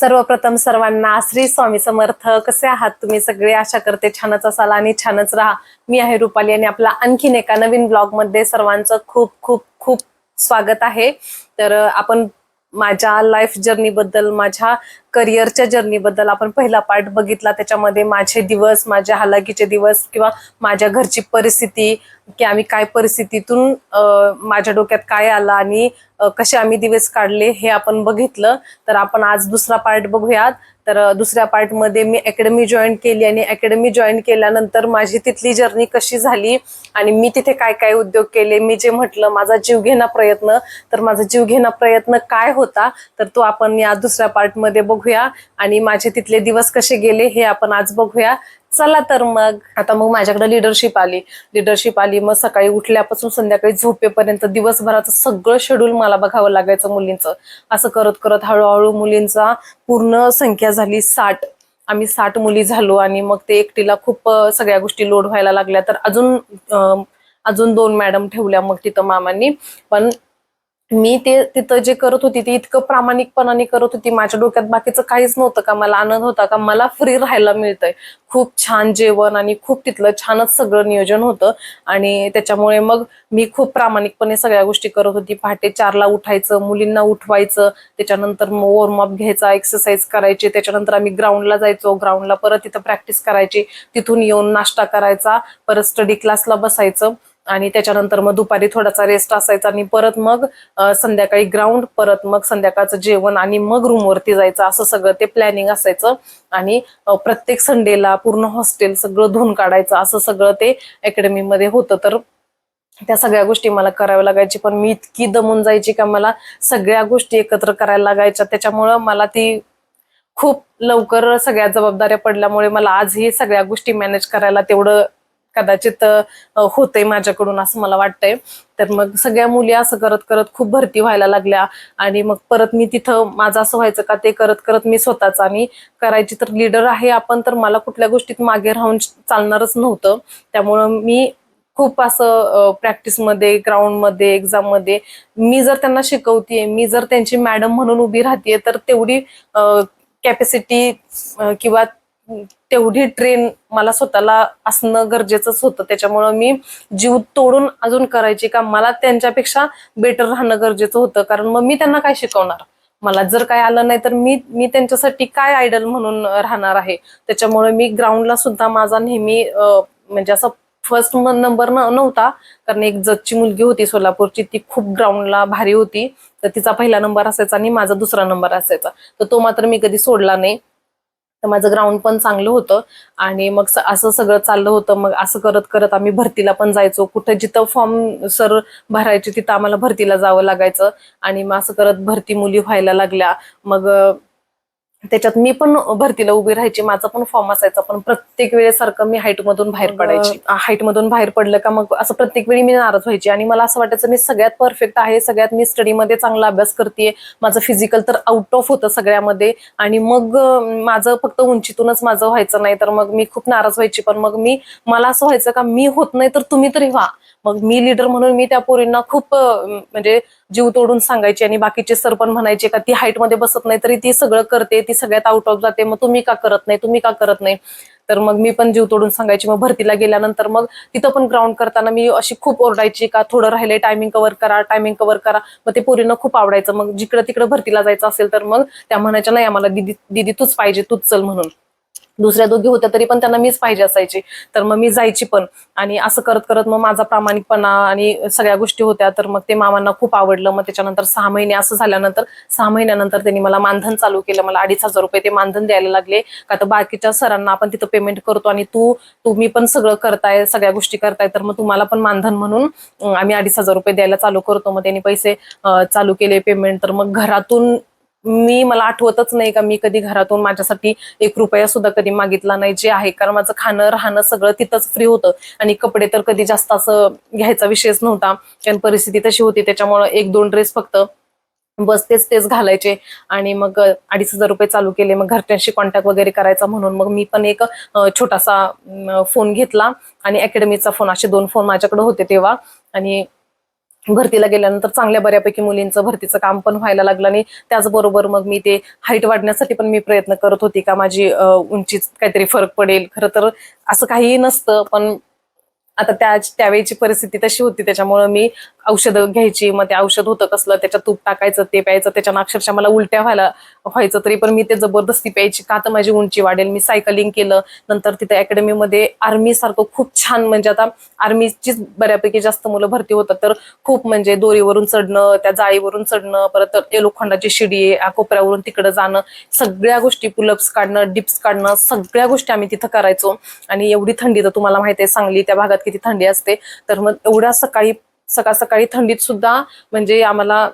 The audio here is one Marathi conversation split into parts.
सर्वप्रथम सर्वांना श्री स्वामी समर्थ. कसे आहात तुम्ही सगळे? आशा करते छानच असाल आणि छानच राहा. मी आहे रुपाली आणि आपला आणखीन एका नवीन ब्लॉगमध्ये सर्वांचं खूप खूप खूप स्वागत आहे. तर आपण माझ्या लाईफ जर्नी बद्दल माझ्या करिअरच्या जर्नी बद्दल आपण पहिला पार्ट बघितला. त्याच्यामध्ये माझे दिवस माझ्या हालाकीचे दिवस किंवा माझ्या घरची परिस्थिती की आम्ही काय परिस्थितीतून माझ्या डोक्यात काय आलं आणि कसे आम्ही दिवस काढले हे आपण बघितलं. तर आपण आज दुसरा पार्ट बघूयात. तर दुसऱ्या पार्टमध्ये मी अकॅडमी जॉईन केली आणि अकॅडमी जॉईन केल्यानंतर माझी तिथली जर्नी कशी झाली आणि मी तिथे काय काय उद्योग केले मी जे म्हटलं माझा जीवघेणा प्रयत्न. तर माझा जीवघेणा प्रयत्न काय होता तर तो आपण या दुसऱ्या पार्टमध्ये बघूया. आणि माझे तिथले दिवस कसे गेले हे आपण आज बघूया. चला तर मग. आता मग माझ्याकडे लिडरशिप आली. लिडरशिप आली मग सकाळी उठल्यापासून संध्याकाळी झोपेपर्यंत दिवसभराचं सगळं शेड्यूल मला बघावं लागायचं मुलींचं. असं करत करत हळूहळू मुलींचा पूर्ण संख्या झाली साठ. आम्ही साठ मुली झालो आणि मग ते एकटीला खूप सगळ्या गोष्टी लोड व्हायला लागल्या. तर अजून अजून दोन मॅडम ठेवल्या मग तिथं मामांनी. पण मी ते तिथं जे करत होती ते इतकं प्रामाणिकपणाने करत होती. माझ्या डोक्यात बाकीचं काहीच नव्हतं का? मला आनंद होता का? मला फ्री राहायला मिळतंय. खूप छान जेवण आणि खूप तिथलं छानच सगळं नियोजन होतं. आणि त्याच्यामुळे मग मी खूप प्रामाणिकपणे सगळ्या गोष्टी करत होती. पहाटे चारला उठायचं मुलींना उठवायचं त्याच्यानंतर वॉर्मअप घ्यायचा एक्सरसाइज करायची. त्याच्यानंतर आम्ही ग्राउंडला जायचो. ग्राउंडला परत तिथं प्रॅक्टिस करायची. तिथून येऊन नाश्ता करायचा. परत स्टडी क्लासला बसायचं. आणि त्याच्यानंतर मग दुपारी थोडासा रेस्ट असायचा आणि परत मग संध्याकाळी ग्राउंड परत मग संध्याकाळचं जेवण आणि मग रूमवरती जायचं. असं सगळं ते प्लॅनिंग असायचं. आणि प्रत्येक संडेला पूर्ण हॉस्टेल सगळं धुवून काढायचं. असं सगळं ते अकॅडमीमध्ये होतं. तर त्या सगळ्या गोष्टी मला कराव्या लागायची. पण मी इतकी दमून जायची का मला सगळ्या गोष्टी एकत्र करायला लागायच्या. त्याच्यामुळं मला ती खूप लवकर सगळ्या जबाबदाऱ्या पडल्यामुळे मला आजही सगळ्या गोष्टी मॅनेज करायला तेवढं कदाचित होतंय माझ्याकडून असं मला वाटतंय. तर मग सगळ्या मुली असं करत करत खूप भरती व्हायला लागल्या. आणि मग परत मी तिथं माझं असं व्हायचं का ते करत करत मी स्वतःच. आणि करायची तर लीडर आहे आपण तर मला कुठल्या गोष्टीत मागे राहून चालणारच नव्हतं. त्यामुळं मी खूप असं प्रॅक्टिसमध्ये ग्राउंडमध्ये एक्झाममध्ये मी जर त्यांना शिकवतीये मी जर त्यांची मॅडम म्हणून उभी राहतेय तर तेवढी कॅपॅसिटी किंवा तेवढी ट्रेन मला स्वतःला असणं गरजेचंच होतं. त्याच्यामुळं मी जीव तोडून अजून करायची का मला त्यांच्यापेक्षा बेटर राहणं गरजेचं होतं. कारण मग मी त्यांना काय शिकवणार? मला जर काय आलं नाही तर मी मी त्यांच्यासाठी काय आयडल म्हणून राहणार आहे? त्याच्यामुळे मी ग्राउंडला सुद्धा माझा नेहमी म्हणजे असं फर्स्ट नंबर नव्हता. कारण एक जजची मुलगी होती सोलापूरची ती खूप ग्राउंडला भारी होती. तर तिचा पहिला नंबर असायचा आणि माझा दुसरा नंबर असायचा. तर तो मात्र मी कधी सोडला नाही. तर माझं ग्राउंड पण चांगलं होतं. आणि मग असं सगळं चाललं होतं. मग असं करत करत आम्ही भरतीला पण जायचो. कुठं जिथं फॉर्म सर भरायचे तिथं आम्हाला भरतीला जावं लागायचं. आणि मग असं करत भरती मुली व्हायला लागल्या. मग त्याच्यात मी पण भरतीला उभी राहायची माझा पण फॉर्म असायचा पण प्रत्येक वेळेसारखं मी हाईट मधून बाहेर पडायची. हाईट मधून बाहेर पडलं का मग असं प्रत्येक वेळी मी नाराज व्हायची. आणि मला असं वाटायचं मी सगळ्यात परफेक्ट आहे सगळ्यात मी स्टडीमध्ये चांगला अभ्यास करते माझं फिजिकल तर आउट ऑफ होतं सगळ्यामध्ये. आणि मग माझं फक्त उंचीतूनच माझं व्हायचं नाही तर मग मी खूप नाराज व्हायची. पण मग मी मला असं व्हायचं का मी होत नाही तर तुम्ही तरी व्हा. मग मी लीडर म्हणून मी त्या पोरींना खूप म्हणजे जीव तोडून सांगायची आणि बाकीचे सर पण म्हणायचे का ती हाईटमध्ये बसत नाही तरी ती सगळं करते ती सगळ्यात आउट ऑफ जाते. मग तुम्ही का करत नाही तुम्ही का करत नाही? तर मग मी पण जीव तोडून सांगायची. मग भरतीला गेल्यानंतर मग तिथं पण ग्राउंड करताना मी अशी खूप ओरडायची का थोडं राहिले टायमिंग कव्हर करा टायमिंग कव्हर करा. मग ते पोरींना खूप आवडायचं. मग जिकडं तिकडं भरतीला जायचं असेल तर मग त्या म्हणायच्या नाही आम्हाला दिदी दिदी तूच पाहिजे तूच चल म्हणून. दुसऱ्या दोघी होत्या तरी पण त्यांना मीच पाहिजे असायची. तर मग मी जायची पण. आणि असं करत करत मग माझा प्रामाणिकपणा आणि सगळ्या गोष्टी होत्या. तर मग ते मामांना खूप आवडलं. मग त्याच्यानंतर सहा महिने असं झाल्यानंतर सहा महिन्यानंतर त्यांनी मला मानधन चालू केलं. मला अडीच हजार रुपये ते मानधन द्यायला लागले. का तर बाकीच्या सरांना आपण तिथं पेमेंट करतो आणि तू तुम्ही पण सगळं करताय सगळ्या गोष्टी करताय. तर मग तुम्हाला पण मानधन म्हणून आम्ही अडीच हजार रुपये द्यायला चालू करतो. मग त्यांनी पैसे चालू केले पेमेंट तर मग घरातून मी मला आठवतच नाही का मी कधी घरातून माझ्यासाठी एक रुपया सुद्धा कधी मागितला नाही जे आहे. कारण माझं खाणं राहणं सगळं तिथंच फ्री होतं. आणि कपडे तर कधी जास्त असं घ्यायचा विषयच नव्हता. कारण परिस्थिती तशी होती त्याच्यामुळं एक दोन ड्रेस फक्त बस तेच तेच घालायचे. आणि मग अडीच हजार रुपये चालू केले. मग घरच्यांशी कॉन्टॅक्ट वगैरे करायचा म्हणून मग मी पण एक छोटासा फोन घेतला. आणि अकॅडमीचा फोन असे दोन फोन माझ्याकडे होते तेव्हा. आणि भरतीला गेल्यानंतर चांगल्या बऱ्यापैकी मुलींचं भरतीचं काम पण व्हायला लागलं आणि त्याचबरोबर मग मी ते हाईट वाढण्यासाठी पण मी प्रयत्न करत होती का माझी उंचीच काहीतरी फरक पडेल. खरं तर असं काहीही नसतं पण आता त्या त्यावेळीची परिस्थिती तशी होती त्याच्यामुळं मी औषधं घ्यायची मग ते औषध होतं कसलं त्याच्यात तूप टाकायचं ते प्यायचं त्याच्यानं अक्षरशः मला उलट्या व्हायला व्हायचं तरी पण मी ते जबरदस्ती प्यायची. का तर माझी उंची वाढेल. मी सायकलिंग केलं. नंतर तिथे अकॅडमीमध्ये आर्मीसारखं खूप छान म्हणजे आता आर्मीचीच बऱ्यापैकी जास्त मुलं भरती होतात. तर खूप म्हणजे दोरीवरून चढणं त्या जाळीवरून चढणं परत ते लोखंडाची शिडी आहे, कोपऱ्यावरून तिकडं जाणं सगळ्या गोष्टी पुलप्स काढणं डिप्स काढणं सगळ्या गोष्टी आम्ही तिथं करायचो. आणि एवढी थंडी तर तुम्हाला माहिती आहे सांगली त्या भागात किती थंडी असते. तर मग एवढ्या सकाळी सकाळ सकाळी थंडीत सुद्धा म्हणजे आम्हाला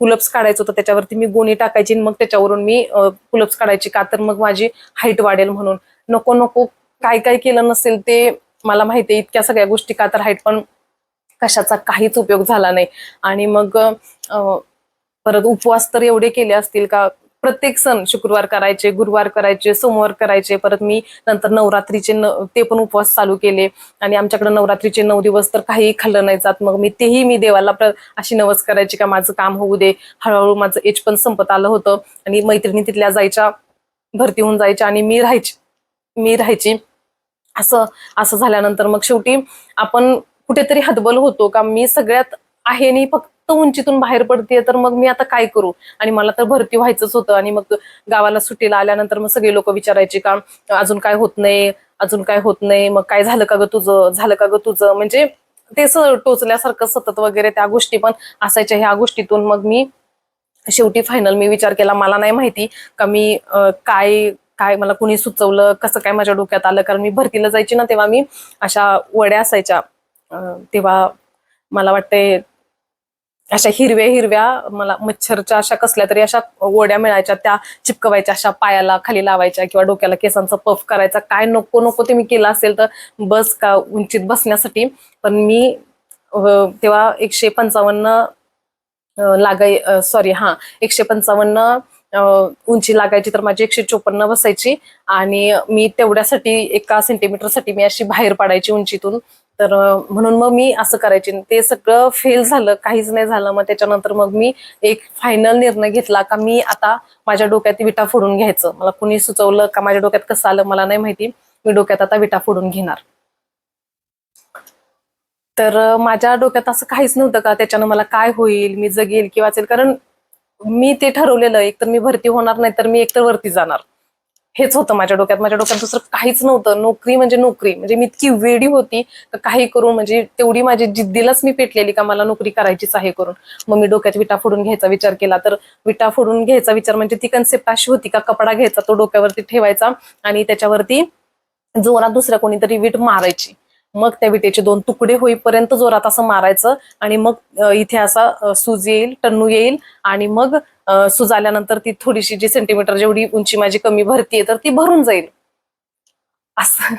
पुलप्स काढायचं होतं. त्याच्यावरती मी गोणी टाकायची मग त्याच्यावरून मी पुलप्स काढायची का तर मग माझी हाईट वाढेल म्हणून. नको नको काय काय केलं नसेल ते मला माहिती आहे. इतक्या सगळ्या गोष्टी का तर हाईट पण कशाचा काहीच उपयोग झाला नाही. आणि मग परत उपवास तर एवढे केले असतील का? प्रत्येक सण शुक्रवार करायचे गुरुवार करायचे सोमवार करायचे. परत मी नंतर नवरात्रीचे न ते पण उपवास चालू केले. आणि आमच्याकडे नवरात्रीचे नऊ दिवस तर काही खाल्लं नाही जात. मग मी तेही मी देवाला प्र- अशी नवस करायची का माझं काम होऊ दे. हळूहळू माझं एज पण संपत आलं होतं. आणि मैत्रिणी तिथल्या जायच्या भरती होऊन जायच्या आणि मी राहायची मी राहायची. असं असं झाल्यानंतर मग शेवटी आपण कुठेतरी हतबल होतो का मी सगळ्यात आहे आणि फक्त उंचीतून बाहेर पडते तर मग मी आता काय करू? आणि मला तर भरती व्हायचंच होतं आणि मग गावाला सुट्टीला आल्यानंतर मग सगळे लोक विचारायचे का अजून काय होत नाही अजून काय होत नाही मग काय झालं का ग तुझं झालं का ग तुझं? म्हणजे ते टोचल्यासारखं सतत वगैरे त्या गोष्टी पण असायच्या. ह्या गोष्टीतून मग मी शेवटी फायनल मी विचार केला मला नाही माहिती का मी काय काय मला कुणी सुचवलं कसं काय माझ्या डोक्यात आलं? कारण मी भरतीला जायची ना तेव्हा मी अशा वड्या असायच्या. तेव्हा मला वाटते अशा हिरव्या हिरव्या मला मच्छरच्या अशा कसल्या तरी अशा ओढ्या मिळायच्या त्या चिपकवायच्या अशा पायाला खाली लावायच्या किंवा डोक्याला केसांचा पफ करायचा. काय नको नको ते मी केलं असेल तर बस का उंचीत बसण्यासाठी. पण मी तेव्हा एकशे पंचावन्न लागाय सॉरी हा एकशे पंचावन्न अं, उंची लागायची तर माझी एकशे चोपन्न बसायची. आणि मी तेवढ्यासाठी एका सेंटीमीटरसाठी मी अशी बाहेर पडायची उंचीतून. तर म्हणून मग मी असं करायचे. ते सगळं फेल झालं काहीच नाही झालं. मग त्याच्यानंतर मग मी एक फायनल निर्णय घेतला का मी आता माझ्या डोक्यात विटा फोडून घ्यायचं. मला कुणी सुचवलं का माझ्या डोक्यात कसं आलं मला नाही माहिती. मी डोक्यात आता विटा फोडून घेणार. तर माझ्या डोक्यात असं काहीच नव्हतं का त्याच्यानं मला काय होईल मी जगेल किंवा वाचेल. कारण मी ते ठरवलेलं एकतर मी भरती होणार नाही तर मी एकतर वरती जाणार. हेच होतं माझ्या डोक्यात. माझ्या डोक्यात दुसरं काहीच नव्हतं. नोकरी म्हणजे नोकरी. म्हणजे मी इतकी वेडी होती का काही करून म्हणजे तेवढी माझी जिद्दीलाच मी पेटलेली का मला नोकरी करायचीच आहे करून. मग मी डोक्यात विटा फोडून घ्यायचा विचार केला. तर विटा फोडून घ्यायचा विचार म्हणजे ती कन्सेप्ट अशी होती का कपडा घ्यायचा तो डोक्यावरती ठेवायचा आणि त्याच्यावरती जोरात दुसऱ्या कोणीतरी वीट मारायची. मग त्या विटेचे दोन तुकडे होईपर्यंत जोरात असं मारायचं आणि मग इथे असा सूज येईल टन्नू येईल आणि मग सूज आल्यानंतर ती थोडीशी जी सेंटीमीटर जेवढी उंची माझी कमी भरतीये तर ती भरून जाईल. असं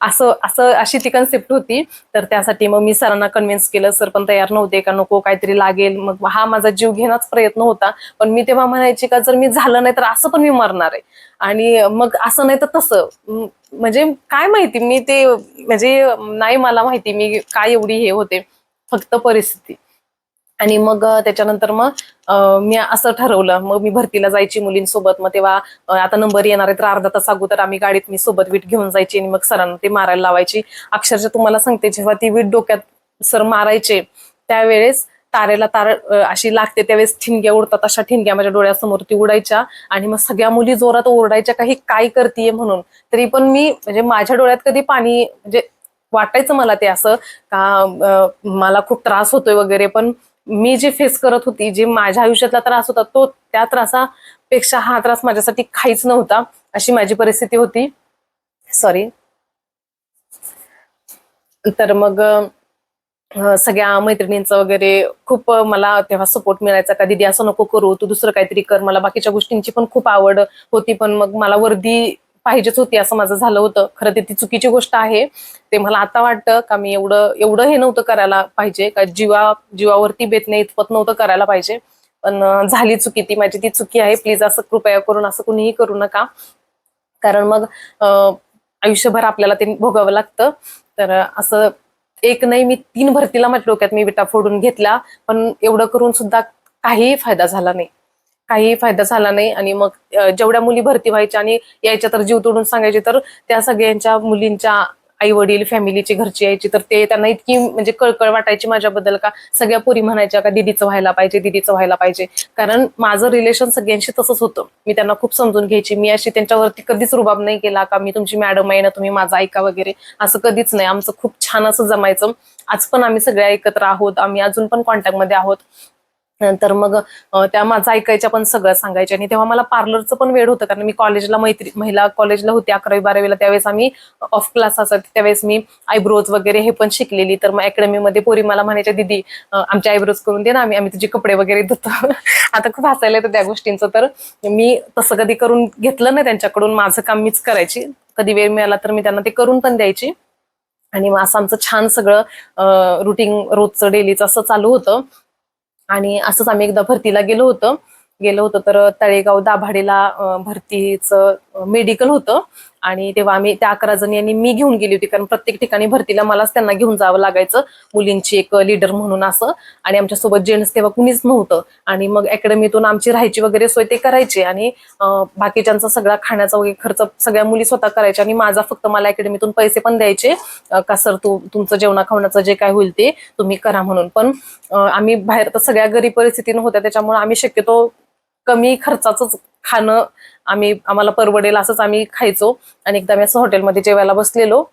असं असं अशी ती कन्सेप्ट होती. तर त्यासाठी मग मी सरांना कन्व्हिन्स केलं सर पण तयार नव्हते का? नको काहीतरी लागेल. मग हा माझा जीव घेण्याच प्रयत्न होता. पण मी तेव्हा म्हणायची का जर मी झालं नाही तर असं पण मी मरणार आहे. आणि मग असं नाही तर तसं. म्हणजे काय माहिती मी ते म्हणजे नाही मला माहिती मी काय एवढी हे होते. फक्त परिस्थिती. आणि मग त्याच्यानंतर मग मी असं ठरवलं. मग मी भरतीला जायची मुलींसोबत. मग तेव्हा आता नंबर येणार आहे तर अर्धा तास अगोदर आम्ही गाडीत मी सोबत वीट घेऊन जायची आणि मग सरांना ते मारायला लावायची. अक्षरशः तुम्हाला सांगते जेव्हा ती वीट डोक्यात सर मारायचे त्यावेळेस तारेला तार अशी लागते. त्यावेळेस ठिणग्या उडतात. अशा ठिणग्या माझ्या डोळ्यासमोर ती उडायच्या आणि मग सगळ्या मुली जोरात ओरडायच्या काही काय करतीये म्हणून? तरी पण मी म्हणजे माझ्या डोळ्यात कधी पाणी म्हणजे वाटायचं मला ते असं का मला खूप त्रास होतोय वगैरे. पण मी जे फेस करत होती जे माझ्या आयुष्यातला त्रास होता तो त्या त्रासापेक्षा हा त्रास माझ्यासाठी काहीच नव्हता अशी माझी परिस्थिती होती. सॉरी तर मग सगळ्या मैत्रिणींचं वगैरे खूप मला तेव्हा सपोर्ट मिळायचा का दिदी असं नको करू तू दुसरं काहीतरी कर मला बाकीच्या गोष्टींची पण खूप आवड होती पण मग मला वर्दी पाहिजेच होती असं माझं झालं होतं. खरं ते ती चुकीची गोष्ट आहे. ते मला आता वाटतं का मी एवढं एवढं हे नव्हतं करायला पाहिजे. का जीवा जीवावरती बेतणे इतपत नव्हतं करायला पाहिजे. पण झाली चुकी ती माझी ती चुकी आहे. प्लीज असं कृपया करून असं कुणीही करू नका. कारण मग आयुष्यभर आपल्याला ते भोगावं लागतं. तर असं एक नाही मी तीन भरतीला माझ्या डोक्यात मी विटा फोडून घेतला पण एवढं करून सुद्धा काहीही फायदा झाला नाही. काहीही फायदा झाला नाही आणि मग जेवढ्या मुली भरती व्हायच्या आणि यायच्या तर जीव तोडून सांगायचे तर त्या सगळ्यांच्या मुलींच्या आई वडील फॅमिलीची घरची यायची तर ते त्यांना इतकी म्हणजे कळकळ वाटायची माझ्याबद्दल का सगळ्या पोरी म्हणायच्या का दिदीचं व्हायला पाहिजे दिदीचं व्हायला पाहिजे. कारण माझं रिलेशन सगळ्यांशी तसंच होतं. मी त्यांना खूप समजून घ्यायची. मी अशी त्यांच्यावरती कधीच रुबाब नाही केला का मी तुमची मॅडम आहे ना तुम्ही माझं ऐका वगैरे. असं कधीच नाही. आमचं खूप छान असं जमायचं. आज पण आम्ही सगळ्या एकत्र आहोत आम्ही अजून पण कॉन्टॅक्टमध्ये आहोत. नंतर मग त्या माझं ऐकायच्या पण सगळं सांगायच्या. आणि तेव्हा मला पार्लरचं पण वेळ होतं कारण मी कॉलेजला मैत्री महिला कॉलेजला होते अकरावी बारावीला. त्यावेळेस आम्ही ऑफ क्लास असत त्यावेळेस मी आयब्रोज वगैरे हे पण शिकलेली. तर मग अकॅडमीमध्ये पोरी मला म्हणायच्या दीदी आमच्या आमचे आयब्रोज करून दे ना. आम्ही आम्ही तुझे कपडे वगैरे धुतो. आता खूप हसायला येतं त्या गोष्टींचं. तर मी तसं कधी करून घेतलं नाही त्यांच्याकडून. माझं काम मीच करायची. कधी वेळ मिळाला तर मी त्यांना ते करून पण द्यायची. आणि मग असं आमचं छान सगळं रुटीन रोजचं डेलीचं असं चालू होतं. आणि असंच आम्ही एकदा भरतीला गेलो होतो. गेलो होतो तर तळेगाव दाभाडेला भरतीच भरतीचं मेडिकल होतं. आणि तेव्हा आम्ही त्या अकरा जणी यांनी मी घेऊन गेली होती कारण प्रत्येक ठिकाणी भरतीला मलाच त्यांना घेऊन जावं लागायचं. मुलींची एक लीडर म्हणून असं. आणि आमच्यासोबत जेंट्स तेव्हा कुणीच नव्हतं. आणि मग अकॅडमीतून आमची राहायची वगैरे सोय ते करायचे. आणि बाकीच्यांचा सगळा खाण्याचा वगैरे खर्च सगळ्या मुली स्वतः करायच्या. आणि माझा फक्त मला अकॅडमीतून पैसे पण द्यायचे. का सर तू तुमचं जेवणा खावण्याचं जे काय होईल ते तुम्ही करा म्हणून. पण आम्ही बाहेर तर सगळ्या गरीब परिस्थितीनं होत्या त्याच्यामुळे आम्ही शक्यतो कमी खर्चाचंच खाणं आम्ही आम्हाला परवडेल असंच आम्ही खायचो. आणि एकदा मी असं हॉटेलमध्ये जेवायला बसलेलो.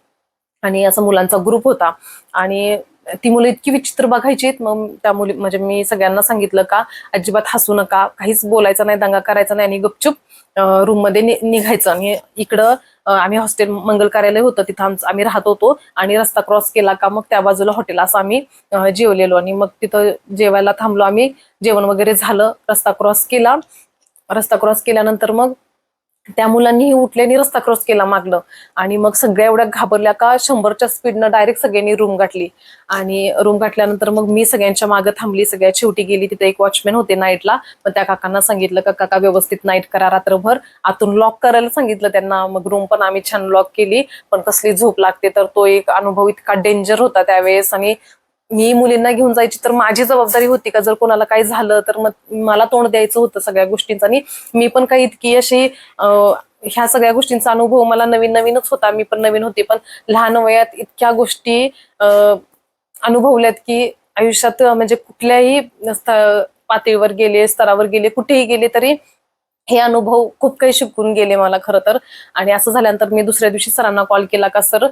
आणि असं मुलांचा ग्रुप होता. आणि ती मुलं इतकी विचित्र बघायची मग त्या मुली म्हणजे मी सगळ्यांना सांगितलं का अजिबात हसू नका. काहीच बोलायचं नाही दंगा करायचा नाही. आणि गपचूप रूममध्ये नि- निघायचं. आणि इकडं आम्ही हॉस्टेल मंगल कार्यालय होतं. तिथं आमचं आम्ही राहत होतो. आणि रस्ता क्रॉस केला का मग त्या बाजूला हॉटेल असं आम्ही जेवलेलो. आणि मग तिथं जेवायला थांबलो आम्ही. जेवण वगैरे झालं. रस्ता क्रॉस केला. रस्ता क्रॉस केल्यानंतर मग त्या मुलांनीही उठल्याने रस्ता क्रॉस केला मागलं आणि मग सगळ्या एवढ्या घाबरल्या का शंभरच्या स्पीडनं डायरेक्ट सगळ्यांनी रूम गाठली. आणि रूम गाठल्यानंतर मग मी सगळ्यांच्या मागे थांबली. सगळ्यात शेवटी गेली. तिथे एक वॉचमॅन होते नाईटला मग त्या काकांना सांगितलं का काका व्यवस्थित नाईट करा रात्रभर. आतून लॉक करायला सांगितलं त्यांना. मग रूम पण आम्ही छान लॉक केली. पण कसली झोप लागते तर तो एक अनुभव इतका डेंजर होता त्यावेळेस. आणि मी मुलींना घेऊन जायची तर माझी जबाबदारी होती का? जर कोणाला काही झालं तर मग मला तोंड द्यायचं होतं सगळ्या गोष्टींचं. आणि मी पण काही इतकी अशी अं, ह्या सगळ्या गोष्टींचा अनुभव मला नवीन नवीनच होता. मी पण नवीन होते. पण लहान वयात इतक्या गोष्टी अं, अनुभवल्यात की आयुष्यात म्हणजे कुठल्याही पातळीवर गेले स्तरावर गेले कुठेही गेले तरी हे अनुभव खूप काही शिकून गेले मला खरं तर. आणि असं झाल्यानंतर मी दुसऱ्या दिवशी सरांना कॉल केला का सर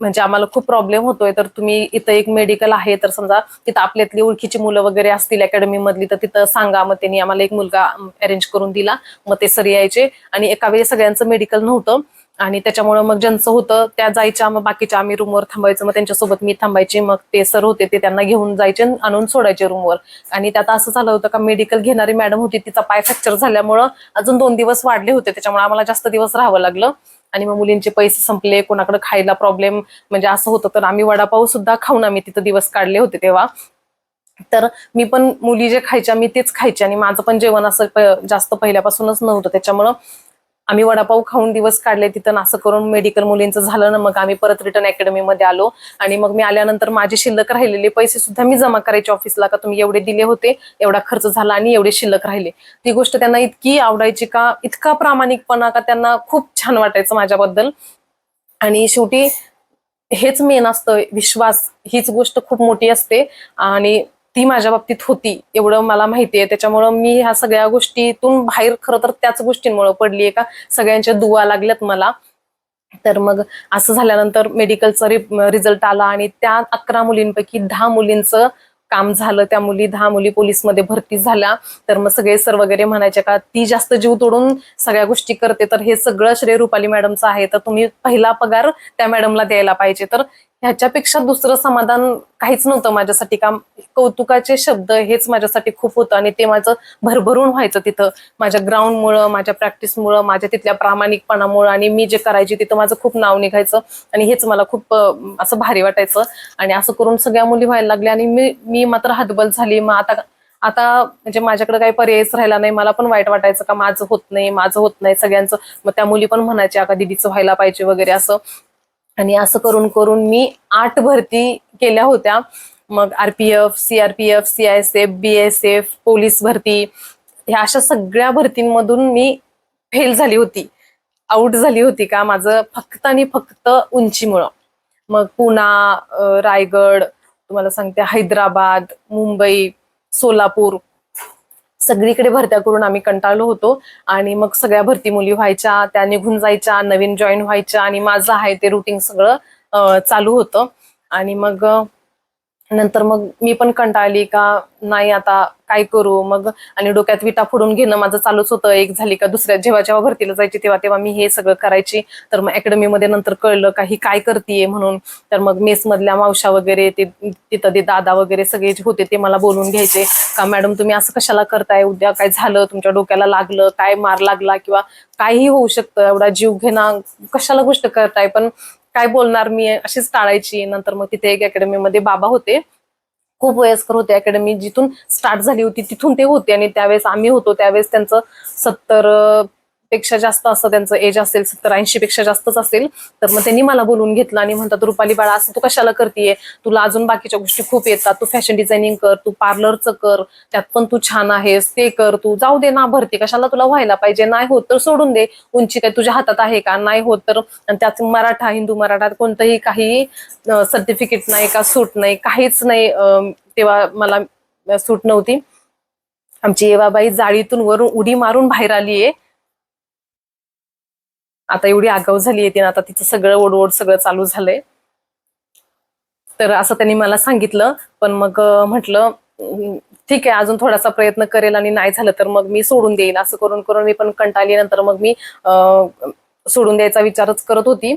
म्हणजे आम्हाला खूप प्रॉब्लेम होतोय. तर तुम्ही इथं एक मेडिकल आहे तर समजा तिथं आपल्यातली ओळखीची मुलं वगैरे असतील अकॅडमी मधली तर तिथं सांगा. मग त्यांनी आम्हाला एक मुलगा अरेंज करून दिला. मग ते सर यायचे. आणि एका वेळी सगळ्यांचं मेडिकल नव्हतं. आणि त्याच्यामुळे मग ज्यांचं होतं त्या जायच्या. मग बाकीच्या आम्ही रूमवर थांबायचं. मग त्यांच्यासोबत मी थांबायचे. मग ते सर होते ते त्यांना घेऊन जायचे आणून सोडायचे रूमवर आणि त्यात असं झालं होतं का मेडिकल घेणारी मॅडम होती. तिचा पाय फ्रॅक्चर झाल्यामुळं अजून दोन दिवस वाढले होते. त्याच्यामुळे आम्हाला जास्त दिवस राहावं लागलं. आणि मग मुलींचे पैसे संपले कोणाकडे खायला प्रॉब्लेम म्हणजे असं होतं. तर आम्ही वडापाव सुद्धा खाऊन आम्ही तिथं दिवस काढले होते तेव्हा. तर मी पण मुली जे खायच्या मी तेच खायचे आणि माझं पण जेवण असं जास्त पहिल्यापासूनच नव्हतं. त्याच्यामुळं आम्ही वडापाव खाऊन दिवस काढले तिथं असं करून मेडिकल मुलींचं झालं ना मग आम्ही परत रिटर्न अकॅडमीमध्ये आलो. आणि मग मी आल्यानंतर माझे शिल्लक राहिलेले पैसे सुद्धा मी जमा करायचे ऑफिसला का तुम्ही एवढे दिले होते एवढा खर्च झाला आणि एवढे शिल्लक राहिले. ती गोष्ट त्यांना इतकी आवडायची का इतका प्रामाणिकपणा का त्यांना खूप छान वाटायचं माझ्याबद्दल. आणि शेवटी हेच मेन असतं विश्वास हीच गोष्ट खूप मोठी असते. आणि ती माझ्या बाबतीत होती एवढं मला माहितीये. त्याच्यामुळं मी ह्या सगळ्या गोष्टीतून बाहेर खरं तर त्याच गोष्टींमुळे पडलीये का? सगळ्यांच्या दुवा लागल्यात मला. तर मग असं झाल्यानंतर मेडिकलचा रिझल्ट आला आणि त्या अकरा मुलींपैकी दहा मुलींचं काम झालं. त्या मुली दहा मुली पोलीसमध्ये भरती झाल्या. तर मग सगळे सर वगैरे म्हणायचे का ती जास्त जीव तोडून सगळ्या गोष्टी करते. तर हे सगळं श्रेय रुपाली मॅडमचं आहे. तर तुम्ही पहिला पगार त्या मॅडमला द्यायला पाहिजे. तर ह्याच्यापेक्षा दुसरं समाधान काहीच नव्हतं माझ्यासाठी. काम कौतुकाचे शब्द हेच माझ्यासाठी खूप होतं आणि ते माझं भरभरून व्हायचं तिथं. माझ्या ग्राउंडमुळं माझ्या प्रॅक्टिसमुळं माझ्या तिथल्या प्रामाणिकपणामुळं आणि मी जे करायचे तिथं माझं खूप नाव निघायचं आणि हेच मला खूप असं भारी वाटायचं. आणि असं करून सगळ्या मुली व्हायला लागल्या आणि मी मी मात्र हातबल झाली. मग आता आता म्हणजे माझ्याकडे काही पर्यायच राहिला नाही. मला पण वाईट वाटायचं का माझं होत नाही माझं होत नाही सगळ्यांचं. मग त्या मुली पण म्हणायच्या का दिदीचं व्हायला पाहिजे वगैरे असं. आणि असं करून करून मी आठ भरती केल्या होत्या. मग RPF CRPF CISF BSF police भरती ह्या अशा सगळ्या भरतींमधून मी फेल झाली होती. आऊट झाली होती का? माझं फक्त आणि फक्त उंचीमुळं. मग पुणा रायगड तुम्हाला सांगते हैदराबाद मुंबई सोलापूर सगळीकडे भरत्या करून आम्ही कंटाळलो होतो. आणि मग सगळ्या भरती मुली व्हायच्या त्या निघून जायच्या नवीन जॉईन व्हायच्या आणि माझं आहे ते रुटीन सगळं चालू होतं. आणि मग नंतर मग मी पण कंटाळली का नाही आता काय करू? मग आणि डोक्यात विटा फोडून घेणं माझं चालूच होतं. एक झाली का दुसऱ्या जेव्हा जेव्हा भरतीला जायची तेव्हा तेव्हा मी हे सगळं करायची. तर मग अकॅडमीमध्ये नंतर कळलं का ही काय करतीये म्हणून. तर मग मेसमधल्या मावशा वगैरे ते तिथं ते दादा वगैरे सगळे जे होते ते मला बोलून घ्यायचे. का मॅडम तुम्ही असं कशाला करताय? उद्या काय झालं? तुमच्या डोक्याला लागलं? काय मार लागला? किंवा काहीही होऊ शकतं. एवढा जीव घेणं कशाला गोष्ट करताय? पण काय बोलणार मी अशीच टाळायची. नंतर मग तिथे एक अकॅडमीमध्ये बाबा होते. खूप वयस्कर होते अकॅडमी जिथून स्टार्ट झाली होती तिथून ते होते आणि त्यावेळेस आम्ही होतो. त्यावेळेस त्यांचं सत्तर पेक्षा जास्त असं त्यांचं एज असेल सत्तर ऐंशी पेक्षा जास्तच असेल तर मग त्यांनी मला बोलून घेतलं आणि म्हणतात रुपाली बाळा असं तू कशाला करतीये? तुला अजून बाकीच्या गोष्टी खूप येतात. तू फॅशन डिझायनिंग कर तू पार्लरचं कर त्यात पण तू छान आहेस ते कर तू जाऊ दे ना भरती. कशाला तुला व्हायला पाहिजे? नाही होत तर सोडून दे. उंची काय तुझ्या हातात आहे का? नाही होत तर आणि त्यात मराठा हिंदू मराठा कोणतंही काही सर्टिफिकेट नाही का सूट नाही काहीच नाही तेव्हा मला सूट नव्हती. आमची येवाबाई जाळीतून वरून उडी मारून बाहेर आलीये. आता एवढी आगाऊ झाली येते आता तिचं सगळं ओढवोड सगळं चालू झालंय. तर असं त्यांनी मला सांगितलं पण मग म्हटलं ठीक आहे अजून थोडासा प्रयत्न करेल आणि नाही झालं तर मग मी सोडून देईल असं करून करून मी पण कंटाळली नंतर मग मी सोडून द्यायचा विचारच करत होती.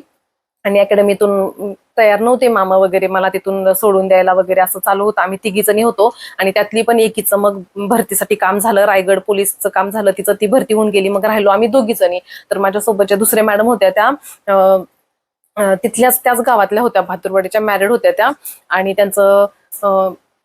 आणि अकॅडमीतून तयार नव्हते मामा वगैरे मला तिथून सोडून द्यायला वगैरे असं चालू होतं. आम्ही तिघी जणी होतो आणि त्यातली पण एकीचं मग भरतीसाठी काम झालं. रायगड पोलीसचं काम झालं. तिचं ती भरती होऊन गेली. मग राहिलो आम्ही दोघी जणी तर माझ्यासोबतच्या दुसऱ्या मॅडम होत्या त्या. तिथल्याच त्याच गावातल्या होत्या. भातुरवाडीच्या मॅरिड होत्या त्या. आणि त्यांचं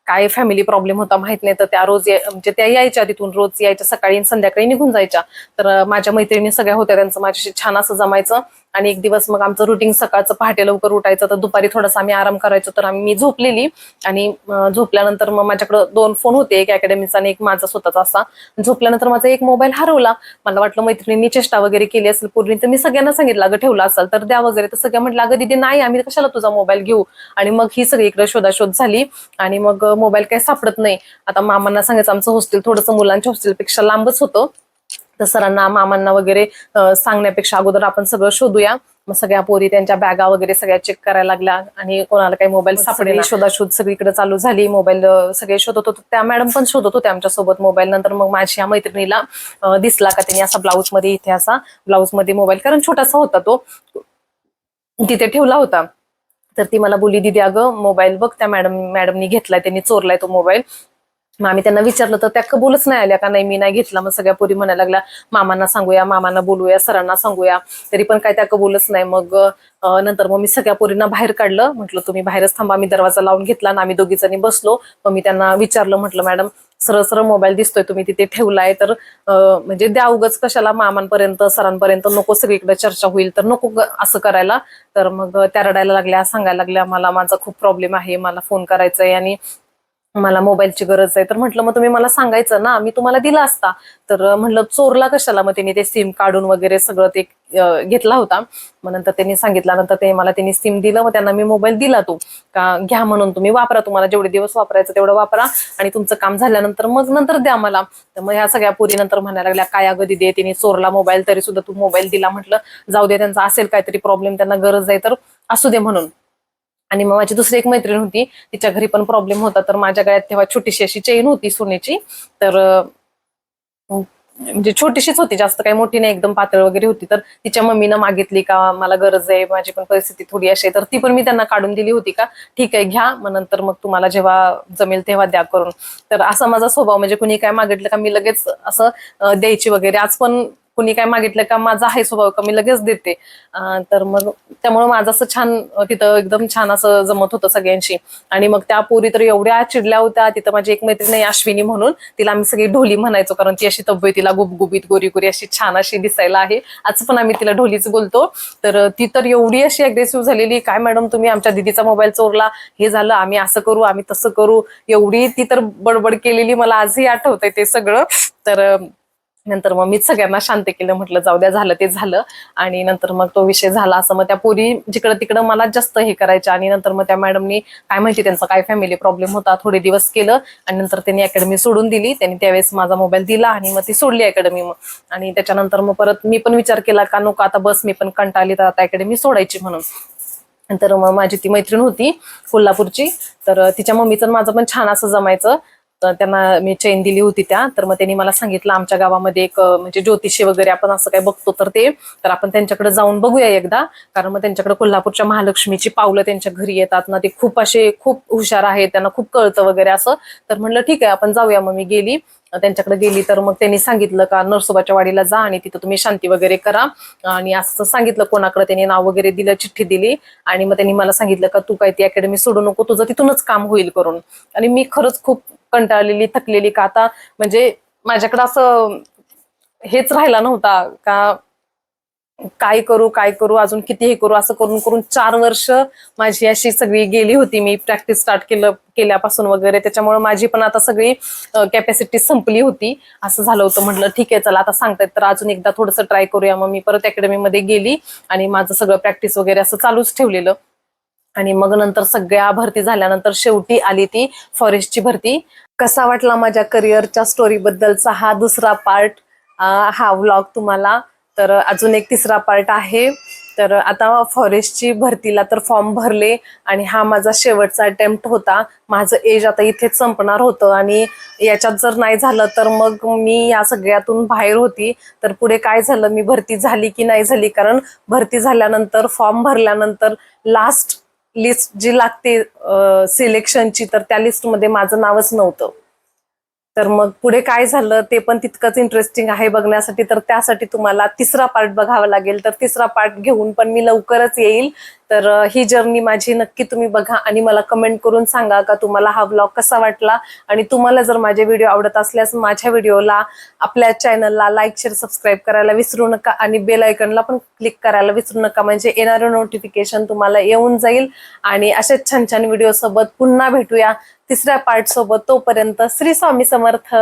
काय फॅमिली प्रॉब्लेम होता माहीत नाही. तर त्या रोज म्हणजे त्या यायच्या तिथून. रोज यायच्या सकाळी संध्याकाळी निघून जायच्या. तर माझ्या मैत्रिणी सगळ्या होत्या. त्यांचं माझ्याशी छान असं जमायचं. आणि एक दिवस मग आमचं रुटीन सकाळचं पहाटे लवकर उठायचं तर दुपारी थोडासा आम्ही आराम करायचो तर आम्ही मी झोपलेली. आणि झोपल्यानंतर मग माझ्याकडे दोन फोन होते एक अकॅडमीचा आणि एक माझा स्वतःचा असा. झोपल्यानंतर माझा एक मोबाईल हरवला. मला वाटलं मैत्रिणींनी चेष्टा वगैरे केली असेल पूर्वी तर मी सगळ्यांना सांगितलं अगं ठेवला असेल तर द्या वगैरे. तर सगळ्या म्हटलं अगं दिदी नाही आम्ही कशाला तुझा मोबाईल घेऊ? आणि मग ही सगळी इकडे शोधाशोध झाली. आणि मग मोबाईल काही सापडत नाही. आता मामांना सांगायचं आमचं हॉस्टेल थोडंसं मुलांच्या हॉस्टेलपेक्षा लांबच होतं. तर सरांना मामांना वगैरे सांगण्यापेक्षा अगोदर आपण सगळं शोधूया. मग सगळ्या पोरी त्यांच्या बॅगा वगैरे सगळ्या चेक करायला लागल्या आणि कोणाला काही मोबाईल सापडे शोधाशोध सगळीकडे चालू झाली. मोबाईल सगळे शोधत होतो. त्या मॅडम पण शोधत होत्या आमच्यासोबत मोबाईल नंतर मग माझ्या मैत्रिणीला अं, दिसला का त्यांनी असा ब्लाऊजमध्ये इथे असा ब्लाऊजमध्ये मोबाईल कारण छोटासा होता तो. तिथे ठेवला होता. तर ती मला बोलली दिदी अगं मोबाईल बघ. त्या मॅडम मॅडमनी घेतलाय. त्यांनी चोरलाय तो मोबाईल मग आम्ही त्यांना विचारलं तर त्या कबूलच नाही आल्या का नाही मी नाही घेतला. मग सगळ्या पोरी म्हणायला लागल्या मामांना सांगूया मामांना बोलूया सरांना सांगूया. तरी पण काय त्या कबूलच नाही. मग नंतर मग मी सगळ्या पोरींना बाहेर काढलं. म्हटलं तुम्ही बाहेरच थांबा मी दरवाजा लावून घेतला आणि आम्ही दोघी जणी बसलो. मग मी त्यांना विचारलं म्हटलं मॅडम सरळ सरळ मोबाईल दिसतोय तुम्ही तिथे ठेवलाय तर म्हणजे द्या उगच कशाला मामांपर्यंत सरांपर्यंत नको सगळीकडे चर्चा होईल तर नको असं करायला. तर मग त्या रडायला लागल्या सांगायला लागल्या मला माझा खूप प्रॉब्लेम आहे मला फोन करायचा आहे आणि मला मोबाईलची गरज आहे. तर म्हटलं मग तुम्ही मला सांगायचं ना मी तुम्हाला दिला असता. तर म्हटलं चोरला कशाला? मग त्यांनी ते सिम काढून वगैरे सगळं ते घेतला होता. मग नंतर त्यांनी सांगितल्यानंतर ते मला त्यांनी सिम दिलं मग त्यांना मी मोबाईल दिला तो. का घ्या म्हणून तुम्ही वापरा तुम्हाला जेवढे दिवस वापरायचं तेवढं वापरा आणि तुमचं काम झाल्यानंतर मग नंतर द्या मला. तर मग ह्या सगळ्या पोरी नंतर म्हणायला लागल्या काय अगदी दे तिने चोरला मोबाईल तरी सुद्धा तू मोबाईल दिला. म्हटलं जाऊ दे त्यांचा असेल काहीतरी प्रॉब्लेम त्यांना गरज आहे तर असू दे म्हणून. आणि मग माझी दुसरी एक मैत्रीण होती तिच्या घरी पण प्रॉब्लेम होता. तर माझ्या गळ्यात तेव्हा छोटीशी अशी चेन होती सोन्याची. तर म्हणजे छोटीशीच होती जास्त काही मोठी नाही एकदम पातळ वगैरे होती. तर तिच्या मम्मीनं मागितली का मला गरज आहे माझी पण परिस्थिती थोडी अशी आहे. तर ती पण मी त्यांना काढून दिली होती का ठीक आहे घ्या मग नंतर मग तुम्हाला जेव्हा जमेल तेव्हा द्या करून. तर असा माझा स्वभाव म्हणजे कुणी काय मागितलं का मी लगेच असं द्यायची वगैरे. आज पण कुणी काय मागितलं का माझा आहे स्वभाव का मी लगेच देते. तर मग त्यामुळे माझं असं छान तिथं एकदम छान असं जमत होतं सगळ्यांशी. आणि मग त्या पोरी तर एवढ्या चिडल्या होत्या तिथं माझी एक मैत्रीण आहे अश्विनी म्हणून. तिला आम्ही सगळी ढोली म्हणायचो कारण ती अशी तब्येतीला गुबगुबीत गोरी गोरी अशी छान अशी दिसायला आहे. आज पण आम्ही तिला ढोलीच बोलतो. तर ती तर एवढी अशी अग्रेसिव्ह झालेली काय मॅडम तुम्ही आमच्या दिदीचा मोबाईल चोरला? हे झालं आम्ही असं करू आम्ही तसं करू. एवढी ती तर बडबड केलेली मला आजही आठवतंय ते सगळं. तर नंतर मग मीच सगळ्यांना शांत केलं म्हटलं जाऊ द्या झालं ते झालं. आणि नंतर मग तो विषय झाला असं मग त्या पोरी जिकडं तिकडं मला जास्त हे करायच्या. आणि नंतर मग त्या मॅडमनी काय माहिती त्यांचा काय फॅमिली प्रॉब्लेम होता थोडे दिवस केलं. आणि नंतर त्यांनी अकॅडमी सोडून दिली. त्यांनी त्यावेळेस माझा मोबाईल दिला आणि मग ती सोडली अकॅडमी मग. आणि त्याच्यानंतर मग परत मी पण विचार केला का नको आता बस मी पण कंटाळली तर आता अकॅडमी सोडायची म्हणून. तर मग माझी ती मैत्रीण होती कोल्हापूरची. तर तिच्या मम्मीचं माझं पण छान असं जमायचं. तर त्यांना मी चेन दिली होती त्या. तर मग त्यांनी मला सांगितलं आमच्या गावामध्ये एक म्हणजे ज्योतिषी वगैरे आपण असं काय बघतो तर ते. तर आपण त्यांच्याकडे जाऊन बघूया एकदा. कारण मग त्यांच्याकडे कोल्हापूरच्या महालक्ष्मीची पावलं त्यांच्या घरी येतात ना ते खूप असे खूप हुशार आहेत त्यांना खूप कळतं वगैरे असं. तर म्हणलं ठीक आहे आपण जाऊया. मग मी गेली. त्यांच्याकडे गेली तर मग त्यांनी सांगितलं का नरसोबाच्या वाडीला जा आणि तिथं तुम्ही शांती वगैरे करा. आणि असं सांगितलं कोणाकडे त्यांनी नाव वगैरे दिलं चिठ्ठी दिली. आणि मग त्यांनी मला सांगितलं का तू काय ती अकॅडमी सोडू नको तुझं तिथूनच काम होईल करून. आणि मी खरंच खूप कंटाळलेली थकलेली का आता? म्हणजे माझ्याकडे असं हेच राहिला नव्हता का काय करू काय करू अजून किती हे करू असं करून करून चार वर्ष माझी अशी सगळी गेली होती. मी प्रॅक्टिस स्टार्ट केलं केल्यापासून वगैरे. त्याच्यामुळे माझी पण आता सगळी कॅपॅसिटी संपली होती. असं झालं होतं. म्हटलं ठीक आहे चला आता सांगतायत. तर अजून एकदा थोडंसं ट्राय करूया. मग मी परत अकॅडमीमध्ये गेली आणि माझं सगळं प्रॅक्टिस वगैरे असं चालूच ठेवलेलं. आणि मग नंतर सगळ्या भरती झाल्यानंतर शेवटी आली ती फॉरेस्टची भरती. कसा वाटला माझ्या करिअरच्या स्टोरी बद्दलचा हा दुसरा पार्ट हा व्लॉग तुम्हाला. तर अजून एक तिसरा पार्ट आहे. तर आता फॉरेस्टची भरतीला तर फॉर्म भरले आणि हा माझा शेवटचा अटेम्प्ट होता. माझं एज आता इथेच संपणार होतं आणि याच्यात जर नाही झालं तर मग मी या सगळ्यातून बाहेर होती. तर पुढे काय झालं? मी भरती झाली की नाही झाली? कारण भरती झाल्यानंतर फॉर्म भरल्यानंतर लास्ट लिस्ट जी लागते सिलेक्शनची तर त्या लिस्टमध्ये माझं नावच नव्हतं. तर मग पुढे काय झालं ते पण तितकंच इंटरेस्टिंग आहे बघण्यासाठी. तर त्यासाठी तुम्हाला तिसरा पार्ट बघावा लागेल. तर तिसरा पार्ट घेऊन पण मी लवकरच येईल. तर ही जर्नी माझी नक्की तुम्ही बघा आणि मला कमेंट करून सांगा का तुम्हाला हा ब्लॉग कसा वाटला. आणि तुम्हाला जर माझे व्हिडिओ आवडत असल्यास माझ्या व्हिडिओला आपल्या चॅनलला लाईक शेअर सबस्क्राईब करायला विसरू नका आणि बेल आयकनला पण क्लिक करायला विसरू नका. म्हणजे येणारं नोटिफिकेशन तुम्हाला येऊन जाईल. आणि अशाच छान छान व्हिडिओसोबत पुन्हा भेटूया तिसऱ्या पार्टसोबत तोपर्यंत श्री स्वामी समर्थ.